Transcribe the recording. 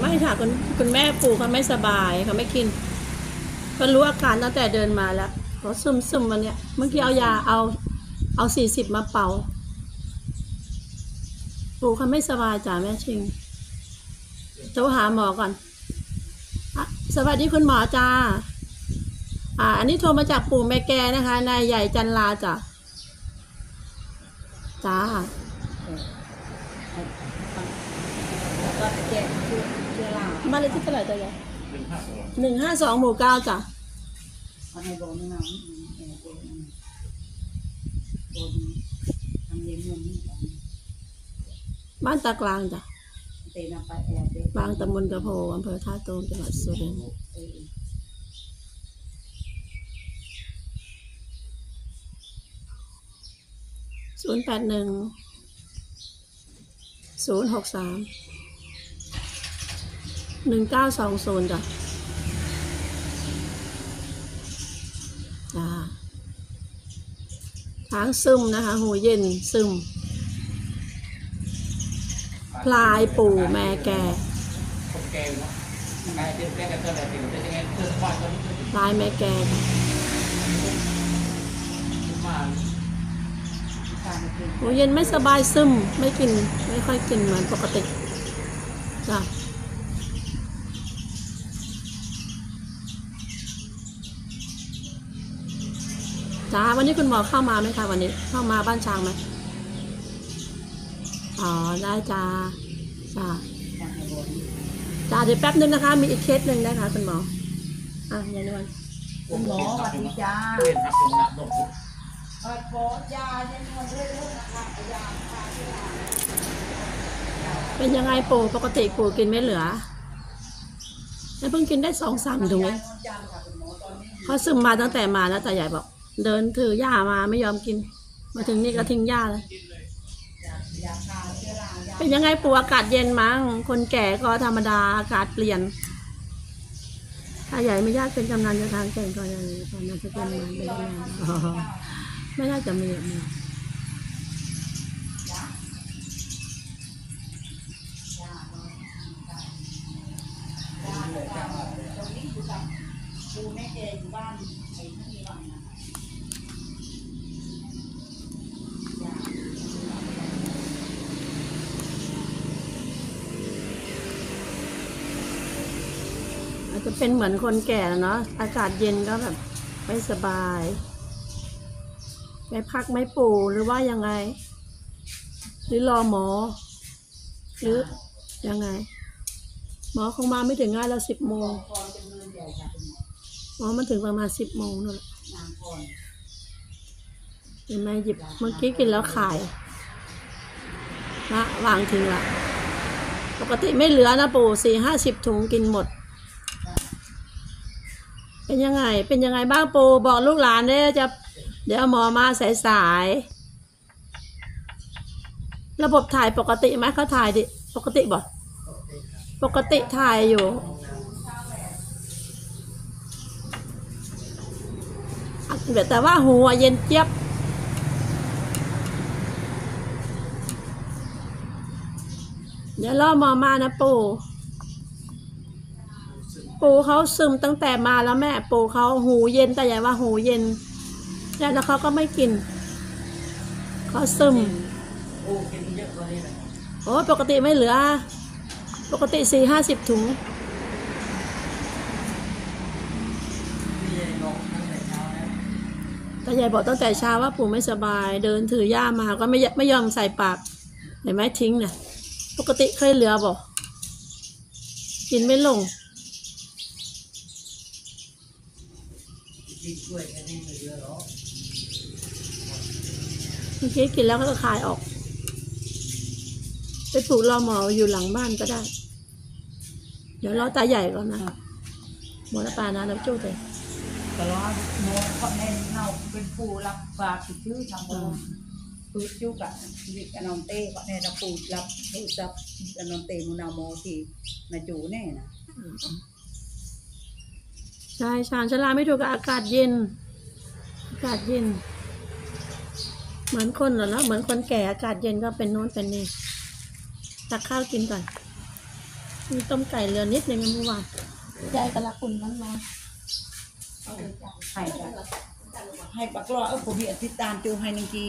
ไม่ค่ะคุณคุณแม่ปู่เขาไม่สบายเขาไม่กินก็รู้อาการตั้งแต่เดินมาแล้วเขาซึมซึมวันเนี้ยเมื่อกี้เอายาเอาเอาสี่สิบมาเป่า ปู่เขาไม่สบายจ้ะแม่ชิงโทรหาหมอก่อนอสวัสดีคุณหมอจ้าอ่า อันนี้โทรมาจากปู่แม่แกนะคะ นายใหญ่จันลาจ้ะจ้า ก็แจ้งชื่อชื่อลาบ้านเลขที่เท่าไหร่จ้ะยายหนึ่งห้าสองหนึ่งห้าสองหมู่เก้าจ้ะเอาให้บอกนี่นะเออโบนโบนทำเลี้ยงเงินนี่บ้านตากลางจ้ะบางตำบลกระโพอำเภอท่าตูมจังหวัดสุรินทร์ศูนย์แปดหนึ่ง ศูนย์หกสามหนึ่งเก้าสองศูนย์จ้ะจ้าทางซึมนะคะหูเย็นซึม พลายปู่แม่แกคนแก้วเนาะกายเป็นแก้วกันเท่าไหร่เป็นเป็นยังไงเธอสบายตอนนี้เธอพลายแม่แก จ้ะมาการมาเป็นหูเย็นไม่สบายซึมไม่กินไม่ค่อยกินเหมือนปกติจ้ะจ้าวันนี้คุณหมอเข้ามาไหมคะวันนี้เข้ามาบ้านช้างไหมอ๋อได้จ้าจ้าการให้บอกจ้าเดี๋ยวแป๊บนึงนะคะ มีอีกเคสหนึ่งนะคะคุณหมออะยายนวลคุณหมอสวัสดีจ้า เป็นยังไงปู่ปกติปู่กินไม่เหลือแล้วเพิ่งกินได้สองสามถุงเขาซึมมาตั้งแต่มาแล้วแต่ใหญ่บอก เดินถือย่ามาไม่ยอมกิน มาถึงนี่ก็ทิ้งย่าเลยเป็นยังไงปู่อากาศเย็นมั้งคนแก่ก็ธรรมดาอากาศเปลี่ยนถ้าใหญ่ไม่ยากเป็นกำนันจะทางแก่งก็ยังตอนนั้นจะเป็นมันไม่ได้นานอ๋อ ไม่น่าจะมีแบบนี้ตรงนี้อยู่กับดูแม่แก่อยู่บ้านอาจจะเป็นเหมือนคนแก่เนาะอากาศเย็นก็แบบไม่สบาย ไม่พักไม่ปู่หรือว่ายังไง หรือรอหมอ หรือยังไง หมอคงมาไม่ถึงง่ายแล้วสิบโมงพรเป็นเมือใหญ่ค่ะคุณหมอหมอมันถึงประมาณสิบโมงนั่นแหละนางพรเห็นไหมหยิบเมื่อกี้กินแล้วขายละวางทิ้งละปกติไม่เหลือนะปู่สี่ห้าสิบถุงกินหมด เป็นยังไง เป็นยังไงบ้างปู่บอกลูกหลานเด้อจะ เดี๋ยวหมอมาสายสายๆระบบถ่ายปกติไหมเขาถ่ายดิปกติบ่ปกติถ่ายอยู่ แต่ว่าหัวเย็นเจี๊ยบเดี๋ยวรอมอมานะปู่ปูเขาซึมตั้งแต่มาแล้วแม่ ปูเขาหูเย็นแต่ใหญ่ว่าหูเย็น แล้วแล้วเขาก็ไม่กินเขาซึมโอ้กินเยอะกว่านี้เลยโอ้ปกติไม่เหลือ ปกติสี่ห้าสิบถุงพี่ลองตั้งแต่เช้าแล้วแต่ยายบอกตั้งแต่เช้าว่าปู่ไม่สบาย เดินถือย่ามาก็ไม่ยไม่ยอมใส่ปากเห็นไหมทิ้งเนี่ยปกติเคยเหลือบอกกินไม่ลง กินกล้วยแค่นี้ไม่เยอะหรอกเมื่อกี้กินแล้วก็คายออก ไปปลูกรอหมออยู่หลังบ้านก็ได้ เดี๋ยวรอตาใหญ่ก่อนนะหมอละปานะแล้วจู้เลยตลอดโมเขาแน่นเนาเป็นผู้รับฝากชื่อทางบนปืดจุกอะชีวิตอนนเต้ก็แน่จะปูรับปูรับอนนเต้มุนาโมที่นาจูแน่นะ ใช่ชานชาลาไม่ถูกกับอากาศเย็น อากาศเย็น เหมือนคนเหรอเนาะเหมือนคนแก่อากาศเย็นก็เป็นโน้นเป็นนี่ตักข้าวกินก่อน มีต้มไก่เหลือนิดนึงเมื่อวานยายกำลังอุ่นร้อนให้จ้ะให้ปักรอเออผมมีอธิษฐานจูให้หนึ่งที